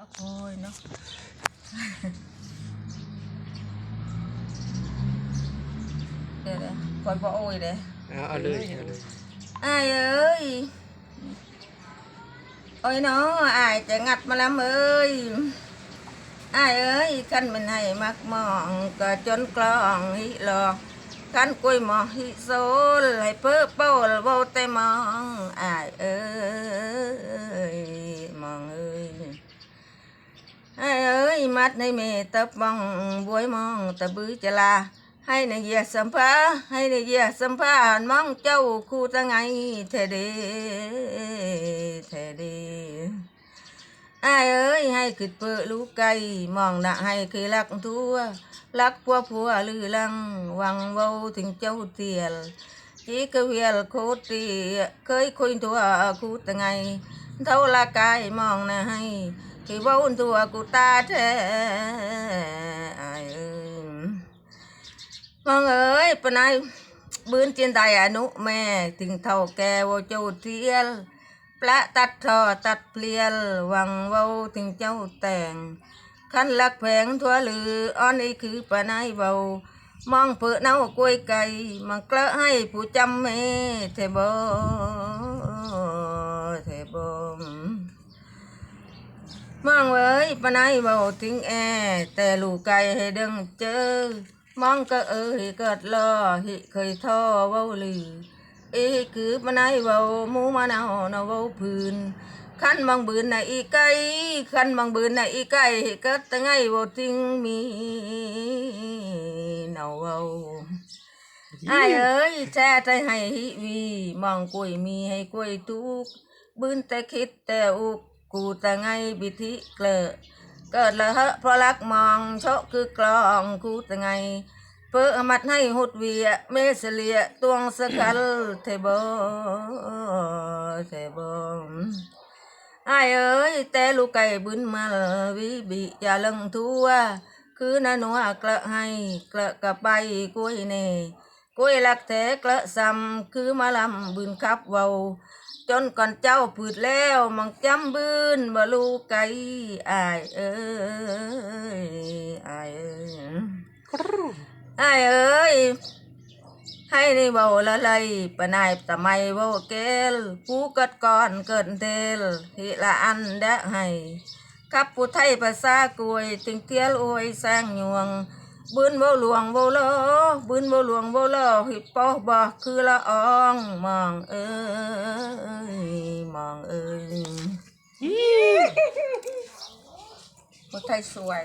ก็โอยเนาะเดี๋ยวนะคอยบอกโอ้ยเด้เอาเอาเลยเอาเลยอายเอ้ยโอ้ยเนาะอายจะงัดมาแล้วเอ้ยอายเอ้ยกันมันให้มักมองก็จนกลองฮิหลอกกันกุยหมอฮิโซลให้เพ้อเป้าเว้าแต่มองอายเอ้ย มัดในเมตะบังบวยมองตะบือจะลา ให้ในเหยียสัมภาให้ในเหยียสัมภานมองเจ้าคู่ตั้งไงเทเดเทเดไอ้เอ้ยให้ขึ้นเปิดลูกไก่มองหน้าให้คือรักทั่วรักพัวผัวลือลังวังเว้าถึงเจ้าเตียลจีกเวียลโคตรีเคยคุยตัวคู่ตั้งไงเท่าละกายมองหน้าให้ ที่ว่าตัวกูตาแท้อเอ้ยมองเอ้ยปนายบืนเจียนใดอนุแม่ถึงเท่าแกว่าเจ้าเทียลปละตัดทอตัดเปลี่ยนวังเว้าถึงเจ้าแต่งขันลักแผงทั่วลืออ้อนนี่คือปนายเบามองเปิดเน่ากล้วยไก่มันเกละให้ผู้จำแม่เทบเปะนายเบาทิ้งแอ แต่ลูกไก่ให้ดึงเจอ มองก็เอ้ยเกิดรอหิเคยท่อเว้าลือเอ้ยคือปะนายเบาหมูมะนาวนาเว้าพื้นขันบางบืนน่ะอีไก่ขันบางบืนน่ะอีไก่เกิดแต่ไงเบาทิ้งมีเนาเว้าไอ้ายเอ้ยแช่ใจให้ฮิวีมองกล้วยมีให้กล้วยทุกบืนแต่คิดแต่อุก กูแต่ไงบิธิเกลอเกิดละเหอะเพราะรักมองโชะคือกลองกูแต่ไงเพื่อมัดให้หุดเวียเมสเลียตวงสกัลเทบเทบไอเอ้ยแต่ลูกไก่บุญมาวิบิอย่าลังทัวคือนาหนัวกละให้กละกับใบกล้วยเน่กล้วยลักแท้กระซำคือมาลำบืนขับเวา จนก่อนเจ้าผืดแล้วมังจำบืนบ่ลูกไก่อายเอ้ยอายเอ้ยอายเอ้ยให้ในเบาละไลยปนายตะไมเบาเกลผู้กัดก่อนเกินเทลฮิละอันดะให้กับผู้ไทยภาษากลวยถึงเทียลอวยแสงยวง บืนบ่หลวงบ่ลอบืนบ่หลวงบ่ลอหิปอบ่คือละอองมองเอ้ยมองเอ้ยคนไทยสวย